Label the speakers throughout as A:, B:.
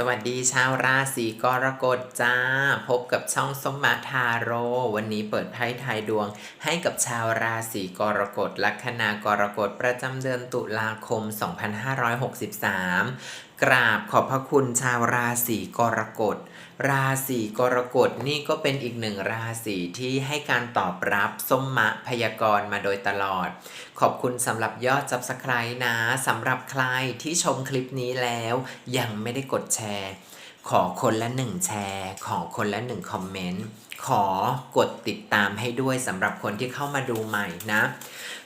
A: สวัสดีชาวราศีกรกฎจ้า พบกับช่องสมมาทาโร วันนี้เปิดไพ่ทายดวง ให้กับชาวราศีกรกฎลัคนากรกฎประจำเดือนตุลาคม 2563 กราบขอบพระคุณชาวราศีกรกฎ ราศีกรกฎนี่ก็เป็นอีกหนึ่งราศีที่ให้การตอบรับส้มมะพยากรณ์มาโดยตลอด ขอบคุณสำหรับยอด Subscribe นะสำหรับใครที่ชมคลิปนี้แล้วยังไม่ได้กดแชร์ ขอคนละหนึ่งแชร์ ขอคนละหนึ่งคอมเมนต์ ขอกดติดตามให้ด้วยสำหรับคนที่เข้ามาดูใหม่นะ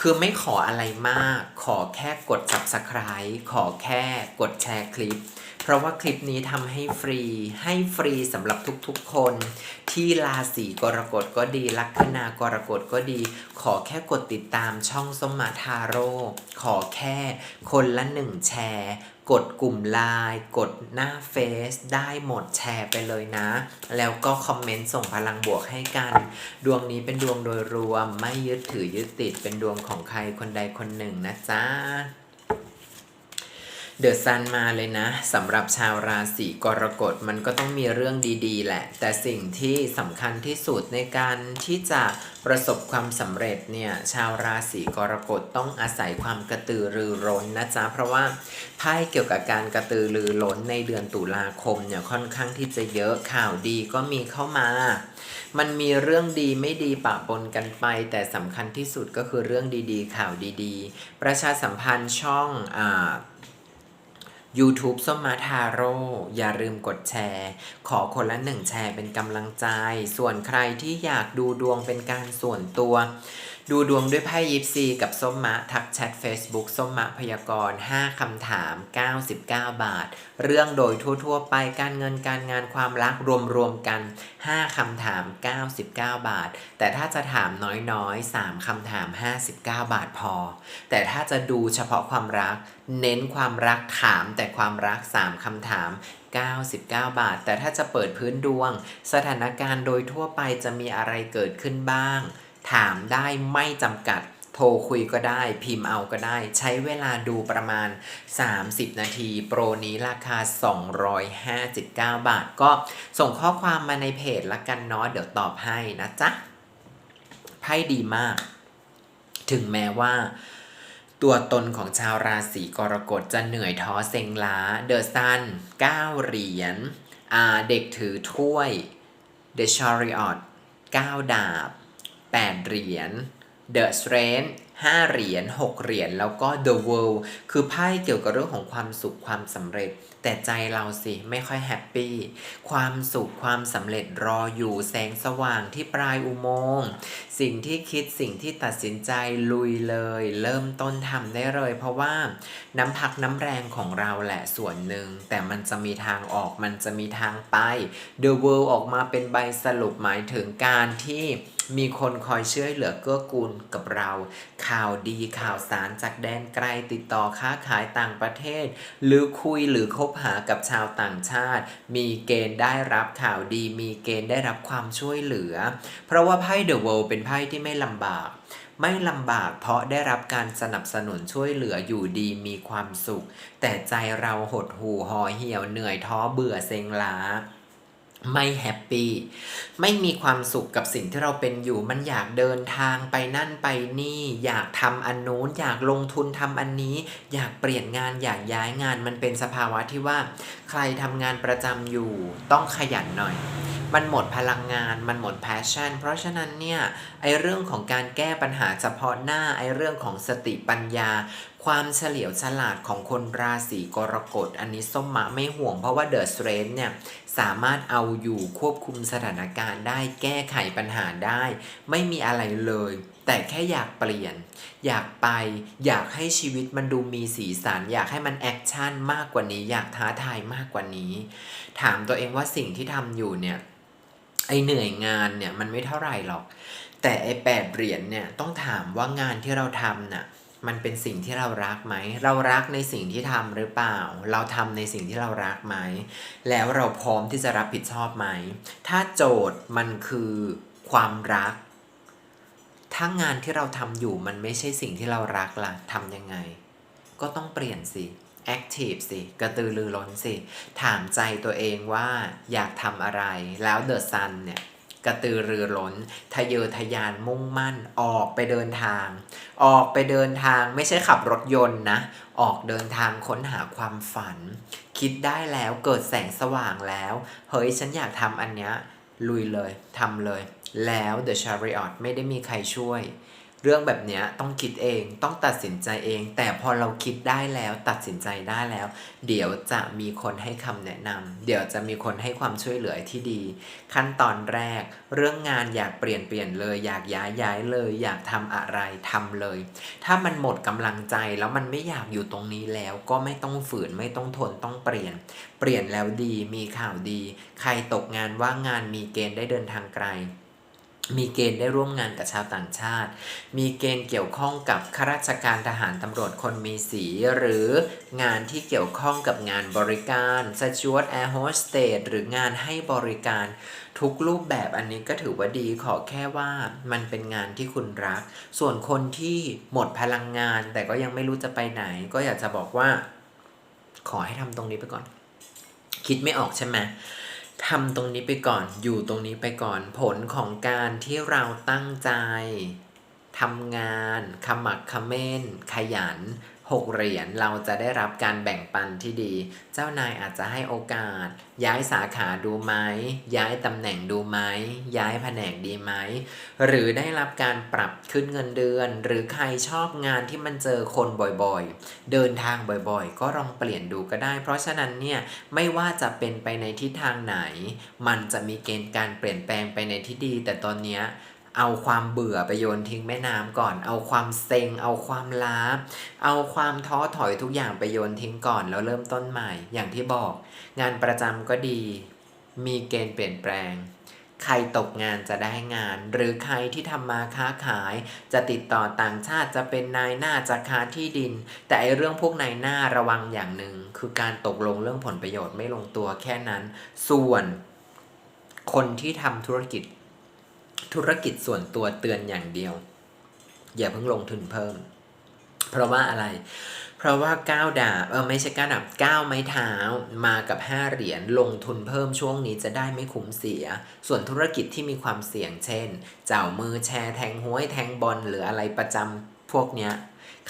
A: คือไม่ขออะไรมาก ขอแค่กด Subscribe ขอแค่กดแชร์คลิป เพราะว่าคลิปนี้ทำให้ฟรี ให้ฟรีสำหรับทุกๆคน ที่ราศีกรกฎก็ดี ลัคนากรกฎก็ดี ขอแค่กดติดตามช่องสมมาทาโร่ขอแค่คนละหนึ่งแชร์กดกลุ่มไลน์กดหน้าเฟซได้หมดแชร์ไปเลยนะ แล้วก็คอมเมนต์ส่งพลังบวกให้กัน ดวงนี้เป็นดวงโดยรวมไม่ยึดถือยึดติดเป็นดวงของใครคนใดคนหนึ่งนะจ๊ะ เดอะซันมาเลยนะสำหรับชาวราศีกรกฎมันก็ต้องมีเรื่องดีๆ แหละ แต่สิ่งที่สำคัญที่สุดในการที่จะประสบความสำเร็จเนี่ยชาวราศีกรกฎต้องอาศัยความกระตือรือร้นนะจ๊ะเพราะว่าไพ่เกี่ยวกับการกระตือรือร้นในเดือนตุลาคมเนี่ยค่อนข้างที่จะเยอะข่าวดีก็มีเข้ามา มันมีเรื่องดีไม่ดีปะปนกันไป แต่สำคัญที่สุดก็คือเรื่องดีๆ ข่าวดีๆ ประชาสัมพันธ์ช่องอ่า YouTube ส้มมาทาโร่อย่าลืมกดแชร์ ขอคนละหนึ่งแชร์เป็นกำลังใจ ส่วนใครที่อยากดูดวงเป็นการส่วนตัว ดูดวงด้วยไพ่ยิปซีกับส้มมะ ทักแชท Facebook ส้มมะพยากรณ์5คำถาม 99 บาท เรื่องโดยทั่ว ๆ ไปการเงินการงานความรักรวม ๆ กัน 5คำถาม 99 บาท แต่ถ้าจะถามน้อย ๆ 3คำถาม 59 บาทพอ แต่ถ้าจะดูเฉพาะความรัก เน้นความรักถามแต่ความรัก 3คำถาม99 บาท แต่ถ้าจะเปิดพื้นดวง สถานการณ์โดยทั่วไปจะมีอะไรเกิดขึ้นบ้าง ถามได้ไม่จำกัด โทรคุยก็ได้ พิมพ์เอาก็ได้ ใช้เวลาดูประมาณ 30 นาที โปรนี้ราคา 259 บาท ก็ส่งข้อความมาในเพจละกันเนาะเดี๋ยวตอบให้นะจ๊ะไพ่ดีมาก ถึงแม้ว่าตัวตนของชาวราศีกรกฎจะเหนื่อยท้อเซ็งล้า เดอะซัน9เหรียญอาเด็กถือถ้วย The Chariot 9 ดาบ 8 เหรียญ The Strength 5 เหรียญ 6 เหรียญ แล้วก็ The World คือไพ่เกี่ยวกับเรื่องของความสุขความสำเร็จ แต่ใจเราสิไม่ค่อยแฮปปี้ ความสุขความสำเร็จรออยู่แสงสว่างที่ปลายอุโมงค์ สิ่งที่คิดสิ่งที่ตัดสินใจลุยเลย เริ่มต้นทำได้เลย เพราะว่าน้ำพักน้ำแรงของเราแหละส่วนหนึ่ง แต่มันจะมีทางออกมันจะมีทางไป The World ออกมาเป็นใบสรุปหมายถึงการที่ มีคนคอยช่วยเหลือเกื้อกูลกับเรา ข่าวดีข่าวสารจากแดนไกลติดต่อค้าขายต่างประเทศ หรือคุยหรือคบหากับชาวต่างชาติ มีเกณฑ์ได้รับข่าวดี มีเกณฑ์ได้รับความช่วยเหลือ เพราะว่าไพ่ The World เป็นไพ่ที่ไม่ลำบากไม่ลำบากเพราะได้รับการสนับสนุนช่วยเหลืออยู่ดีมีความสุข แต่ใจเราหดหู่ห่อเหี่ยวเหนื่อยท้อเบื่อเซ็งล้า ไม่แฮปปี้ไม่มีความสุขกับสิ่งที่เราเป็นอยู่ มันอยากเดินทางไปนั่นไปนี่ อยากทำอันนู้นอยากลงทุนทำอันนี้ อยากเปลี่ยนงานอยากย้ายงานมันเป็นสภาวะที่ว่า ใครทำงานประจำอยู่ต้องขยันหน่อย มันหมดพลังงานมันหมดแพชชั่น เพราะฉะนั้นเนี่ยไอเรื่องของการแก้ปัญหาเฉพาะหน้าไอเรื่องของสติปัญญา ความเฉลียวฉลาดของคนราศีกรกฎ อันนี้ส้มมะไม่ห่วงเพราะว่าเดอะสเตรนเนี่ยสามารถเอาอยู่ควบคุมสถานการณ์ได้แก้ไขปัญหาได้ ไม่มีอะไรเลย แต่แค่อยากเปลี่ยน อยากไป อยากให้ชีวิตมันดูมีสีสัน อยากให้มันแอคชั่นมากกว่านี้ อยากท้าทายมากกว่านี้ ถามตัวเองว่าสิ่งที่ทำอยู่เนี่ยไอเหนื่อยงานเนี่ยมันไม่เท่าไหร่หรอก แต่ไอแปดเหรียญเนี่ยต้องถามว่างานที่เราทำน่ะ มันเป็นสิ่งที่เรารักไหม เรารักในสิ่งที่ทำหรือเปล่า เราทำในสิ่งที่เรารักไหม แล้วเราพร้อมที่จะรับผิดชอบไหม ถ้าโจทย์มันคือความรัก ถ้างานที่เราทำอยู่มันไม่ใช่สิ่งที่เรารักล่ะทำยังไง ก็ต้องเปลี่ยนสิ active สิกระตือรือร้นสิ ถามใจตัวเองว่าอยากทำอะไร แล้ว The Sun เนี่ย กระตือรือร้น ทะเยอทะยานมุ่งมั่น ออกไปเดินทาง ออกไปเดินทางไม่ใช่ขับรถยนต์นะ ออกเดินทางค้นหาความฝัน คิดได้แล้วเกิดแสงสว่างแล้ว เฮ้ยฉันอยากทำอันเนี้ยลุยเลยทำเลย แล้ว The Chariot ไม่ได้มีใครช่วย เรื่องแบบนี้ต้องคิดเองต้องตัดสินใจเอง แต่พอเราคิดได้แล้วตัดสินใจได้แล้ว เดี๋ยวจะมีคนให้คำแนะนำเดี๋ยวจะมีคนให้ความช่วยเหลือที่ดี ขั้นตอนแรก เรื่องงานอยากเปลี่ยนเปลี่ยนเลย อยากย้ายย้ายเลย อยากทำอะไรทำเลย ถ้ามันหมดกำลังใจแล้วมันไม่อยากอยู่ตรงนี้แล้ว ก็ไม่ต้องฝืนไม่ต้องทนต้องเปลี่ยน เปลี่ยนแล้วดีมีข่าวดี ใครตกงานว่างงานมีเกณฑ์ได้เดินทางไกล มีเกณฑ์ได้ร่วมงานกับชาวต่างชาติ มีเกณฑ์เกี่ยวข้องกับข้าราชการทหารตำรวจคนมีสี หรืองานที่เกี่ยวข้องกับงานบริการสจวตแอร์โฮสเตสหรืองานให้บริการทุกรูปแบบอันนี้ก็ถือว่าดีขอแค่ว่ามันเป็นงานที่คุณรัก ส่วนคนที่หมดพลังงาน แต่ก็ยังไม่รู้จะไปไหน ก็อยากจะบอกว่า ขอให้ทำตรงนี้ไปก่อน คิดไม่ออกใช่ไหม ทำตรงนี้ไปก่อน อยู่ตรงนี้ไปก่อน ผลของการที่เราตั้งใจทำงานขมักเขม้น ขยัน หกเหรียญเราจะได้รับการแบ่งปันที่ดี เจ้านายอาจจะให้โอกาส ย้ายสาขาดูไหม ย้ายตำแหน่งดูไหม ย้ายแผนกดีไหม หรือได้รับการปรับขึ้นเงินเดือน หรือใครชอบงานที่มันเจอคนบ่อยๆ เดินทางบ่อยๆ ก็ลองเปลี่ยนดูก็ได้ เพราะฉะนั้นเนี่ยไม่ว่าจะเป็นไปในทิศทางไหน มันจะมีเกณฑ์การเปลี่ยนแปลงไปในที่ดี แต่ตอนเนี้ย เอาความเบื่อไปโยนทิ้งแม่น้ำก่อน เอาความเซ็ง เอาความล้า เอาความท้อถอยทุกอย่างไปโยนทิ้งก่อน แล้วเริ่มต้นใหม่ อย่างที่บอก งานประจำก็ดี มีเกณฑ์เปลี่ยนแปลง ใครตกงานจะได้งาน หรือใครที่ทำมาค้าขาย จะติดต่อต่างชาติจะเป็นนายหน้าจะค้าที่ดิน แต่ไอเรื่องพวกนายหน้าระวังอย่างหนึ่งคือการตกลงเรื่องผลประโยชน์ไม่ลงตัวแค่นั้น ส่วนคนที่ทำธุรกิจ ธุรกิจส่วนตัวเตือนอย่างเดียว อย่าเพิ่งลงทุนเพิ่ม เพราะว่าอะไร เพราะว่าก้าวดาบเออไม่ใช่ก้าวดาบก้าวไม้เท้ามากับ5เหรียญลงทุนเพิ่มช่วงนี้จะได้ไม่คุ้มเสีย ส่วนธุรกิจที่มีความเสี่ยงเช่น เจ้ามือแชร์แทงหวยแทงบอลหรืออะไรประจำ พวกเนี้ย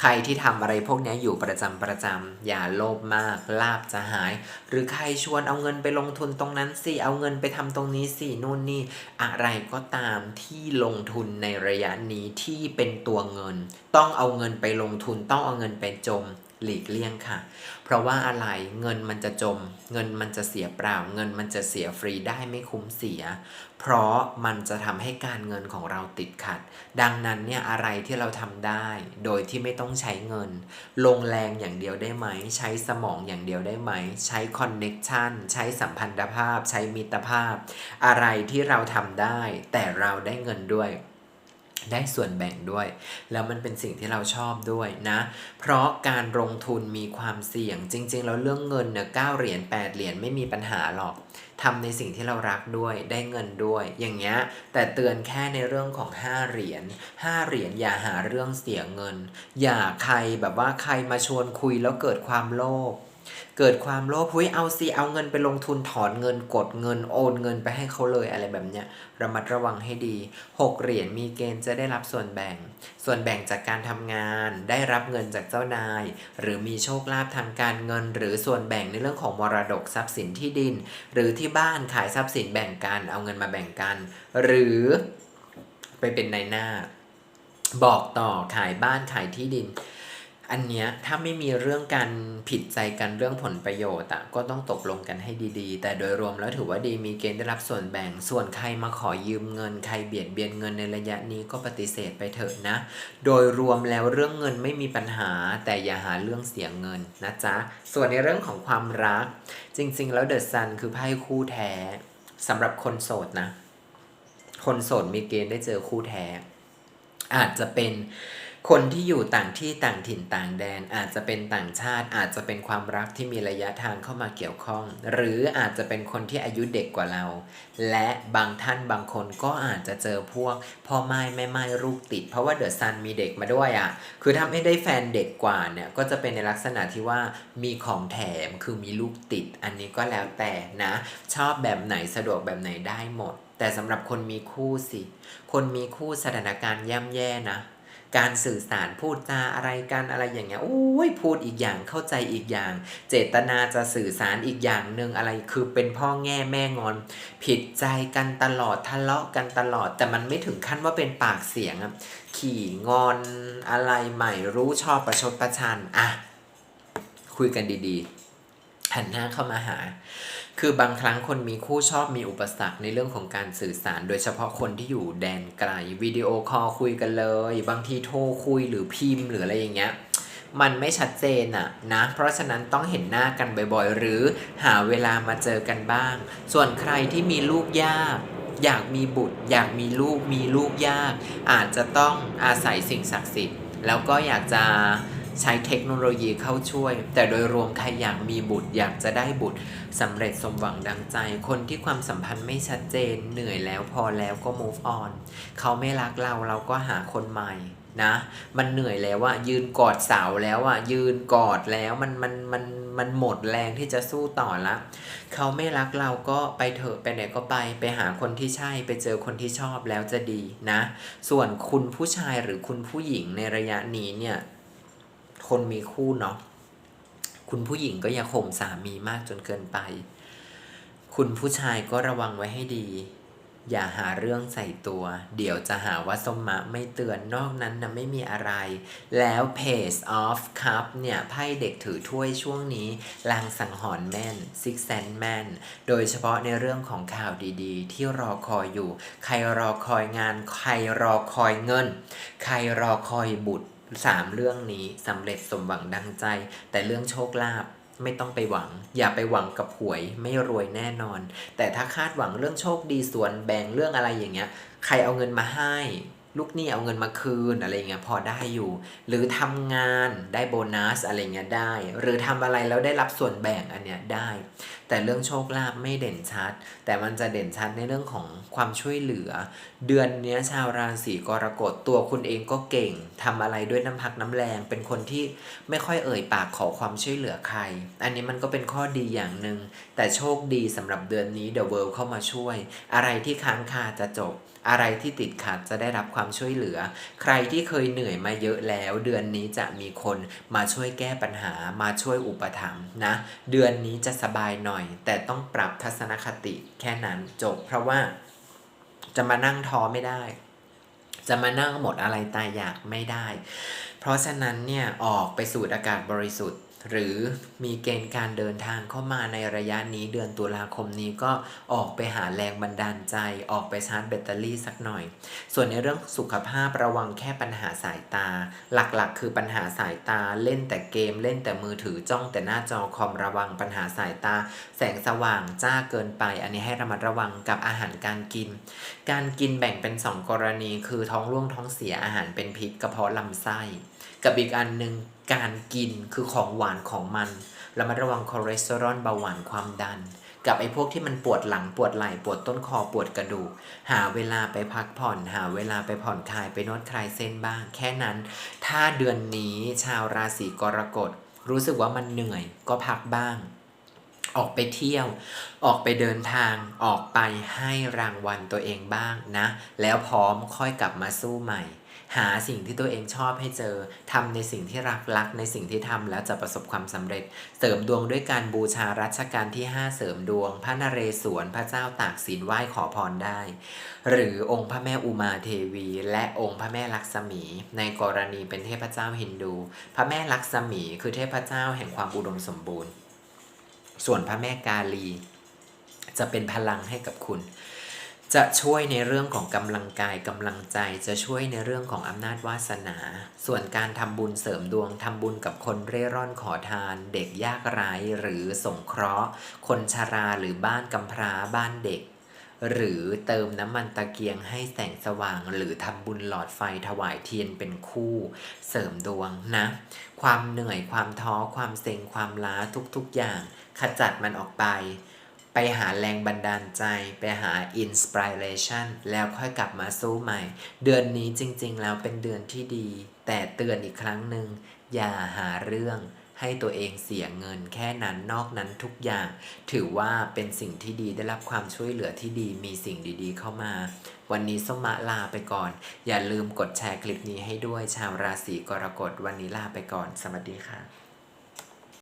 A: ใครที่ทำอะไรพวกเนี้ยอยู่ประจำประจำอย่าโลภมากลาบจะหาย หรือใครชวนเอาเงินไปลงทุนตรงนั้นสิ เอาเงินไปทำตรงนี้สินู่นนี่ อะไรก็ตามที่ลงทุนในระยะนี้ที่เป็นตัวเงิน ต้องเอาเงินไปลงทุนต้องเอาเงินไปจมหลีกเลี่ยงค่ะ เพราะว่าอะไรเงินมันจะจม เงินมันจะเสียเปล่า เงินมันจะเสียฟรีได้ไม่คุ้มเสีย เพราะมันจะทำให้การเงินของเราติดขัด ดังนั้นเนี่ยอะไรที่เราทำได้ โดยที่ไม่ต้องใช้เงิน ลงแรงอย่างเดียวได้ไหม ใช้สมองอย่างเดียวได้ไหม ใช้คอนเน็กชันใช้สัมพันธภาพ ใช้มิตรภาพ อะไรที่เราทำได้ แต่เราได้เงินด้วยได้ส่วนแบ่งด้วย แล้วมันเป็นสิ่งที่เราชอบด้วยนะ เพราะการลงทุนมีความเสี่ยงจริง ๆ แล้วเรื่องเงินเนี่ยเก้าเหรียญ8เหรียญไม่มีปัญหาหรอก ทำในสิ่งที่เรารักด้วยได้เงินด้วย อย่างเงี้ยแต่เตือนแค่ในเรื่องของ 5 เหรียญ5เหรียญอย่าหาเรื่องเสียเงิน อย่าใครแบบว่าใครมาชวนคุยแล้วเกิดความโลภ เกิดความโลภเฮ้ยเอาสิเอาเงินไปลงทุนถอนเงินกดเงินโอนเงินไปให้เขาเลยอะไรแบบเนี้ยระมัดระวังให้ดี 6 เหรียญมีเกณฑ์จะได้รับส่วนแบ่ง ส่วนแบ่งจากการทำงาน ได้รับเงินจากเจ้านาย หรือมีโชคลาภทางการเงิน หรือส่วนแบ่งในเรื่องของมรดกทรัพย์สินที่ดิน หรือที่บ้านขายทรัพย์สินแบ่งกันเอาเงินมาแบ่งกัน หรือไปเป็นนายหน้า บอกต่อขายบ้านขายที่ดิน อันเนี้ยถ้าไม่มีเรื่องการผิดใจกันเรื่องผลประโยชน์อะก็ต้องตกลงกันให้ดีๆ แต่โดยรวมแล้วถือว่าดีมีเกณฑ์ได้รับส่วนแบ่ง ส่วนใครมาขอยืมเงินใครเบียดเบียนเงินในระยะนี้ก็ปฏิเสธไปเถอะนะ โดยรวมแล้วเรื่องเงินไม่มีปัญหา แต่อย่าหาเรื่องเสียเงินนะจ๊ะ ส่วนในเรื่องของความรัก จริง ๆ แล้วเดอะซันคือไพ่คู่แท้สำหรับคนโสดนะ คนโสดมีเกณฑ์ได้เจอคู่แท้ อาจจะเป็น คนที่อยู่ต่างที่ต่างถิ่นต่างแดน อาจจะเป็นต่างชาติ อาจจะเป็นความรักที่มีระยะทางเข้ามาเกี่ยวข้อง หรืออาจจะเป็นคนที่อายุเด็กกว่าเรา และบางท่านบางคนก็อาจจะเจอพวกพ่อไม้แม่ไม้ลูกติด เพราะว่าเดอะซันมีเด็กมาด้วยอะคือถ้าไม่ได้แฟนเด็กกว่าเนี่ยก็จะเป็นในลักษณะที่ว่ามีของแถมคือมีลูกติด อันนี้ก็แล้วแต่นะ ชอบแบบไหนสะดวกแบบไหนได้หมด แต่สำหรับคนมีคู่สิ คนมีคู่สถานการณ์ย่ำแย่นะ การสื่อสารพูดจาอะไรกันอะไรอย่างเงี้ยโอ้ยพูดอีกอย่างเข้าใจอีกอย่าง เจตนาจะสื่อสารอีกอย่างหนึ่งอะไรคือเป็นพ่อแง่แม่งอน ผิดใจกันตลอดทะเลาะกันตลอด แต่มันไม่ถึงขั้นว่าเป็นปากเสียงขี่งอนอะไรใหม่รู้ชอบประชดประชันอะคุยกันดีๆ หันหน้าเข้ามาหา คือบางครั้งคนมีคู่ชอบมีอุปสรรคในเรื่องของการสื่อสาร โดยเฉพาะคนที่อยู่แดนไกลวิดีโอคอลคุยกันเลย บางทีโทรคุยหรือพิมพ์หรืออะไรอย่างเงี้ยมันไม่ชัดเจนอะนะ เพราะฉะนั้นต้องเห็นหน้ากันบ่อยๆ หรือหาเวลามาเจอกันบ้าง ส่วนใครที่มีลูกยาก อยากมีบุตร อยากมีลูกมีลูกยาก อาจจะต้องอาศัยสิ่งศักดิ์สิทธิ์ แล้วก็อยากจะ ใช้เทคโนโลยีเข้าช่วย แต่โดยรวมใครอยากมีบุตรอยากจะได้บุตรสำเร็จสมหวังดังใจ คนที่ความสัมพันธ์ไม่ชัดเจนเหนื่อยแล้วพอแล้วก็ move on เขาไม่รักเราเราก็หาคนใหม่นะ มันเหนื่อยแล้วอะยืนกอดเสาแล้วอะยืนกอดแล้วมันมันมันมันหมดแรงที่จะสู้ต่อละ เขาไม่รักเราก็ไปเถอะไปไหนก็ไป ไปหาคนที่ใช่ไปเจอคนที่ชอบแล้วจะดีนะ ส่วนคุณผู้ชายหรือคุณผู้หญิงในระยะนี้เนี่ย คนมีคู่เนาะคุณผู้หญิงก็อย่าข่มสามีมากจนเกินไป คุณผู้ชายก็ระวังไว้ให้ดี อย่าหาเรื่องใส่ตัว เดี๋ยวจะหาว่าสมมะไม่เตือนนอกนั้นนะไม่มีอะไร แล้ว Page of Cup เนี่ยไพ่เด็กถือถ้วยช่วงนี้ลางสังหรณ์แม่น Six Sense แม่นโดยเฉพาะในเรื่องของข่าวดีๆ ที่รอคอยอยู่ ใครรอคอยงาน ใครรอคอยเงิน ใครรอคอยบุตร สามเรื่องนี้สำเร็จสมหวังดังใจ แต่เรื่องโชคลาภไม่ต้องไปหวัง อย่าไปหวังกับหวยไม่รวยแน่นอน แต่ถ้าคาดหวังเรื่องโชคดีส่วนแบ่งเรื่องอะไรอย่างเงี้ย ใครเอาเงินมาให้ ลูกหนี้เอาเงินมาคืนอะไรเงี้ยพอได้อยู่ หรือทำงานได้โบนัสอะไรเงี้ยได้ หรือทำอะไรแล้วได้รับส่วนแบ่งอันเนี้ยได้ แต่เรื่องโชคลาภไม่เด่นชัด แต่มันจะเด่นชัดในเรื่องของความช่วยเหลือ เดือนเนี้ยชาวราศีกรกฎตัวคุณเองก็เก่งทำอะไรด้วยน้ำพักน้ำแรง เป็นคนที่ไม่ค่อยเอ่ยปากขอความช่วยเหลือใคร อันนี้มันก็เป็นข้อดีอย่างหนึ่งแต่โชคดีสำหรับเดือนนี้ The World เข้ามาช่วย อะไรที่ค้างคาจะจบ อะไรที่ติดขัดจะได้รับความช่วยเหลือ ใครที่เคยเหนื่อยมาเยอะแล้ว เดือนนี้จะมีคนมาช่วยแก้ปัญหามาช่วยอุปถัมภ์นะ เดือนนี้จะสบายหน่อย แต่ต้องปรับทัศนคติแค่นั้นจบ เพราะว่าจะมานั่งท้อไม่ได้ จะมานั่งหมดอะไรตายอยากไม่ได้ เพราะฉะนั้นเนี่ยออกไปสูดอากาศบริสุทธิ์ หรือมีเกณฑ์การเดินทางเข้ามาในระยะนี้เดือนตุลาคมนี้ก็ออกไปหาแรงบันดาลใจ ออกไปชาร์จแบตเตอรี่สักหน่อย ส่วนในเรื่องสุขภาพระวังแค่ปัญหาสายตา หลักๆ คือปัญหาสายตาเล่นแต่เกม เล่นแต่มือถือจ้องแต่หน้าจอคอมระวังปัญหาสายตา แสงสว่างจ้าเกินไป อันนี้ให้ระมัดระวังกับอาหารการกิน การกินแบ่งเป็น 2 กรณี คือท้องร่วงท้องเสียอาหารเป็นพิษกระเพาะลำไส้กับอีกอันหนึ่ง การกินคือของหวานของมันระมัดระวังคอเลสเตอรอลเบาหวานความดัน กับไอ้พวกที่มันปวดหลังปวดไหล่ปวดต้นคอปวดกระดูก หาเวลาไปพักผ่อน หาเวลาไปผ่อนคลายไปนวดคลายเส้นบ้าง แค่นั้น ถ้าเดือนนี้ชาวราศีกรกฎรู้สึกว่ามันเหนื่อยก็พักบ้าง ออกไปเที่ยว ออกไปเดินทาง ออกไปให้รางวัลตัวเองบ้างนะ แล้วพร้อมค่อยกลับมาสู้ใหม่ หาสิ่งที่ตัวเองชอบให้เจอทำในสิ่งที่รักรักในสิ่งที่ทำแล้วจะประสบความสำเร็จ เสริมดวงด้วยการบูชารัชกาลที่ 5 เสริมดวง พระนเรศวรพระเจ้าตากสินไหว้ขอพรได้ หรือองค์พระแม่อุมาเทวี และองค์พระแม่ลักษมี ในกรณีเป็นเทพเจ้าฮินดู พระแม่ลักษมีคือเทพเจ้าแห่งความอุดมสมบูรณ์ ส่วนพระแม่กาลี จะเป็นพลังให้กับคุณ จะช่วยในเรื่องของกำลังกายกำลังใจ จะช่วยในเรื่องของอำนาจวาสนา ส่วนการทำบุญเสริมดวงทำบุญกับคนเร่ร่อนขอทาน เด็กยากไร้หรือสงเคราะห์ คนชราหรือบ้านกำพร้าบ้านเด็ก หรือเติมน้ำมันตะเกียงให้แสงสว่าง หรือทำบุญหลอดไฟถวายเทียนเป็นคู่ เสริมดวงนะ ความเหนื่อยความท้อความเซ็งความล้าทุกๆอย่าง ขจัดมันออกไป ไปหาแรงบันดาลใจ ไปหาอินสปิเรชันแล้วค่อยกลับมาสู้ใหม่ เดือนนี้จริงๆ แล้วเป็นเดือนที่ดี แต่เตือนอีกครั้งหนึ่ง อย่าหาเรื่องให้ตัวเองเสียเงินแค่นั้นนอกนั้นทุกอย่าง ถือว่าเป็นสิ่งที่ดีได้รับความช่วยเหลือที่ดีมีสิ่งดีๆ เข้ามา วันนี้ส้มมะลาไปก่อน อย่าลืมกดแชร์คลิปนี้ให้ด้วยชาวราศีกรกฎวันนี้ลาไปก่อน สวัสดีค่ะ